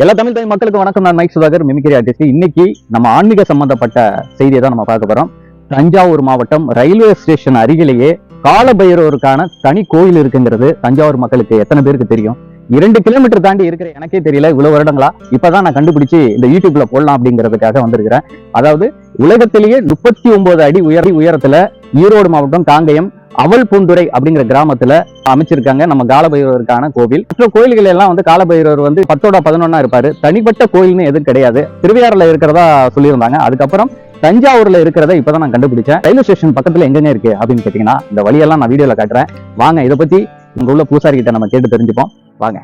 எல்லா தமிழ் தாய் மக்களுக்கு வணக்கம். நான் மைக் சுதாகர் மிமிக்ரி ஆர்டிஸ்ட் இன்னைக்கு நம்ம ஆன்மீக சம்பந்தப்பட்ட செய்தியை தான் நம்ம பார்க்க போறோம். தஞ்சாவூர் மாவட்டம் ரயில்வே ஸ்டேஷன் அருகிலேயே காலபைரவருக்கான தனி கோயில் இருக்குங்கிறது தஞ்சாவூர் மக்களுக்கு எத்தனை பேருக்கு தெரியும்? இரண்டு கிலோமீட்டர் தாண்டி இருக்கிற எனக்கே தெரியல இவ்வளவு வருடங்களா? இப்பதான் நான் கண்டுபிடிச்சு இந்த யூடியூப்ல போடலாம் அப்படிங்கிறதுக்காக வந்திருக்கிறேன். அதாவது உலகத்திலேயே முப்பத்தி ஒன்பது அடி உயர் உயரத்துல ஈரோடு மாவட்டம் காங்கயம் அவல் பூந்துரை அப்படிங்கிற கிராமத்துல அமைச்சிருக்காங்க. நம்ம காலபைரவருக்கான கோவில். மற்ற கோயில்கள் எல்லாம் வந்து காலபைரவர் வந்து பத்தோட பதினொன்னா இருப்பாரு. தனிப்பட்ட கோயில்னு எதுவும் கிடையாது. திருவையாறுல இருக்கிறதா சொல்லியிருந்தாங்க. அதுக்கப்புறம் தஞ்சாவூர்ல இருக்கிறத இப்பதான் நான் கண்டுபிடிச்சேன். ரயில்வே ஸ்டேஷன் பக்கத்துல எங்கெங்க இருக்கு அப்படின்னு கேட்டீங்கன்னா இந்த வழியெல்லாம் நான் வீடியோல காட்டுறேன். வாங்க இதை பத்தி இங்க உள்ள பூசாரி கிட்ட நம்ம கேட்டு தெரிஞ்சுப்போம். வாங்க.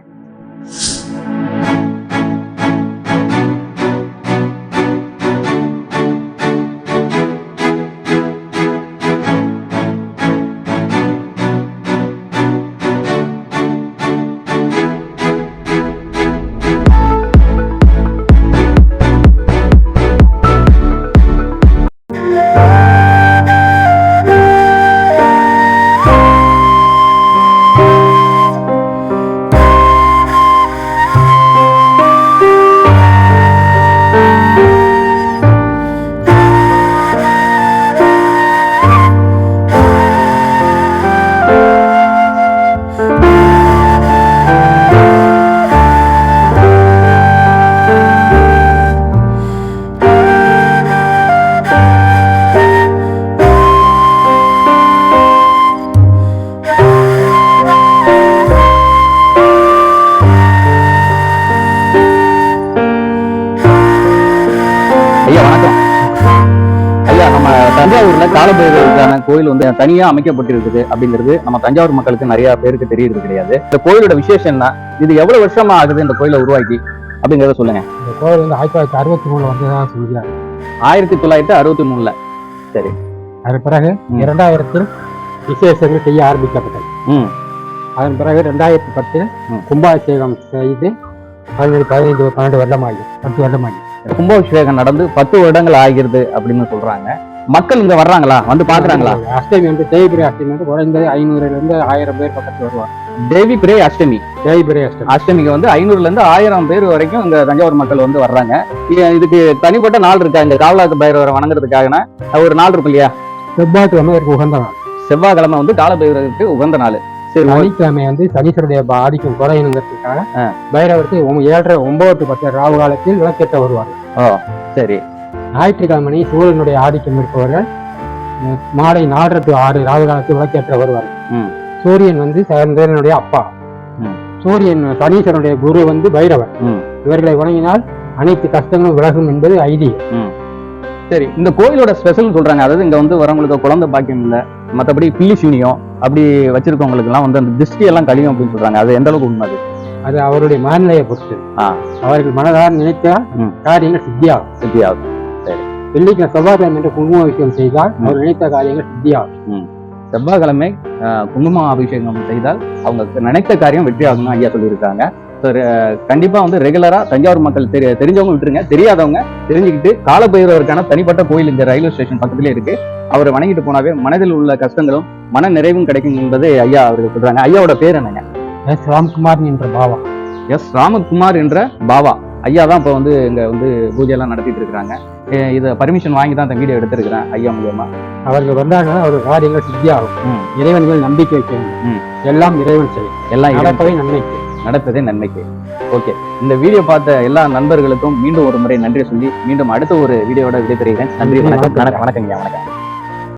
ஐயா வணக்கம். ஐயா நம்ம தஞ்சாவூர்ல காலபைரவருக்கான கோயில் வந்து தனியா அமைக்கப்பட்டிருக்குது அப்படிங்கிறது நம்ம தஞ்சாவூர் மக்களுக்கு நிறைய பேருக்கு தெரியறது கிடையாது. இந்த கோயிலோட விசேஷம் என்ன? இது எவ்வளவு வருஷமா ஆகுது இந்த கோயிலை உருவாக்கி? அப்படிங்கறத சொல்லுங்க. இந்த கோவில் வந்து ஆயிரத்தி தொள்ளாயிரத்தி அறுபத்தி மூணுல வந்ததாக சொல்கிறார் ஆயிரத்தி தொள்ளாயிரத்தி அறுபத்தி மூணுல. சரி. அதன் பிறகு. இரண்டாயிரத்தில் விசேஷங்கள் செய்ய ஆரம்பிக்கப்பட்டது. ம். அதன் பிறகு ரெண்டாயிரத்தி பத்தில். கும்பாபிஷேகம் செய்து பதினேழு பதினைந்து பன்னெண்டு வருடமாகி பத்து வருடமாகி. கும்பாபிஷேகம் நடந்து பத்து வருடங்கள் ஆகிறது அப்படின்னு சொல்றாங்க. மக்கள் இங்க வர்றாங்களா? வந்து பாக்குறாங்களா அஷ்டமி வந்து தேய்பிரை அஷ்டமி வந்து குறைந்தது ஐநூறுல இருந்து ஆயிரம் பேர் பக்கத்தில் வருவாங்க. தேவி பிரே அஷ்டமி. தேய்பிரை அஷ்டமி. அஷ்டமிக்கு வந்து ஐநூறுல இருந்து ஆயிரம் பேர் வரைக்கும் இங்க தஞ்சாவூர் மக்கள் வந்து வர்றாங்க. இதுக்கு தனிப்பட்ட நாள் இருக்கா? இந்த காவலாத்து பைரவரை வணங்குறதுக்காகனா? ஒரு நாள் இருக்கும் இல்லையா? செவ்வாய்க்கிழமை உகந்த நாள். செவ்வாய்க்கிழமை வந்து கால பைரவருக்கு உகந்த நாள். சரி ஓ- சனிக்கிழமை வந்து சனீஸ்வருடைய ப- ஆதிக்கம் குறையணுங்கிறதுக்காக. பைரவருக்கு ஏழரை ஒன்பது to பத்து ராவு காலத்தில் விளக்கேற்ற வருவார்கள் சரி. ஞாயிற்றுக்கிழமை சூரியனுடைய ஆதிக்கம் இருப்பவர்கள் மாலை நாலரை டு ஆறு ராவு காலத்தில் விளக்கேற்ற வருவார்கள் ம். சூரியன் வந்து சந்திரனுடைய அப்பா. சூரியன் சனீஸ்வரனுடைய குரு வந்து பைரவர். இவர்களை வணங்கினால் அனைத்து கஷ்டங்களும் விலகும் என்பது ஐதீகம். சரி இந்த கோயிலோட ஸ்பெஷல் சொல்றாங்க. அதாவது இங்க வந்து வரவங்களுக்கு குழந்தை பாக்கியம் இல்ல. மத்தபடி பில்லி சூனியம் அப்படி வச்சிருக்கவங்களுக்கு எல்லாம் வந்து அந்த திருஷ்டி எல்லாம் கழியும் அப்படின்னு சொல்றாங்க. அது எந்த அளவுக்கு உண்மை அது? அவருடைய மனநிலையை பொறுத்து. அவர்கள் மனதார நினைத்தால். காரியங்கள் சித்தியாகும். சித்தியாகும். வெள்ளிக்கிழமை செவ்வாய்க்கிழமை என்று குங்கும விஷயம் செய்தால் அவர் நினைத்த காரியங்கள் சித்தியாகும். செவ்வாய்க்கிழமை குங்கும அபிஷேகம் செய்தால் அவங்க நினைத்த காரியம் வெற்றி ஆகணும் ஐயா சொல்லியிருக்காங்க. So, re- கண்டிப்பா வந்து ரெகுலரா தஞ்சாவூர் மக்கள் தெரி தெரிஞ்சவங்க விட்டுருங்க. தெரியாதவங்க தெரிஞ்சுக்கிட்டு காலபைரவருக்கான தனிப்பட்ட கோயில் இந்த ரயில்வே ஸ்டேஷன் பக்கத்திலே இருக்கு. அவரை வணங்கிட்டு போனாவே மனதில் உள்ள கஷ்டங்களும் மன நிறைவும் கிடைக்கும் என்பது ஐயா அவர்கள் சொல்றாங்க. ஐயாவோட பேர் என்னங்க? எஸ் ராம்குமார் என்ற பாவா. எஸ் ராமகுமார் என்ற பாபா ஐயா தான் இப்போ வந்து இங்க வந்து பூஜை எல்லாம் நடத்திட்டு இருக்காங்க இதை பர்மிஷன் வாங்கி தான் இந்த வீடியோ எடுத்திருக்கிறேன் ஐயா மூலியமா. அவர்கள் வந்தாங்கன்னா அவர்கள் காரியங்கள் சித்தியாகும். இறைவன் மேல் நம்பிக்கை வைக்க வேண்டும் ம். எல்லாம் இறைவன் செய்யும் எல்லாம் நடப்பவை நன்மைக்கு. நடப்பதே நன்மைக்கு. ஓகே இந்த வீடியோ பார்த்த எல்லா நண்பர்களுக்கும் மீண்டும் ஒரு முறை நன்றி சொல்லி மீண்டும் அடுத்த ஒரு வீடியோட விடைபெறுகிறேன். நன்றி வணக்கம். வணக்கம். வணக்கம்.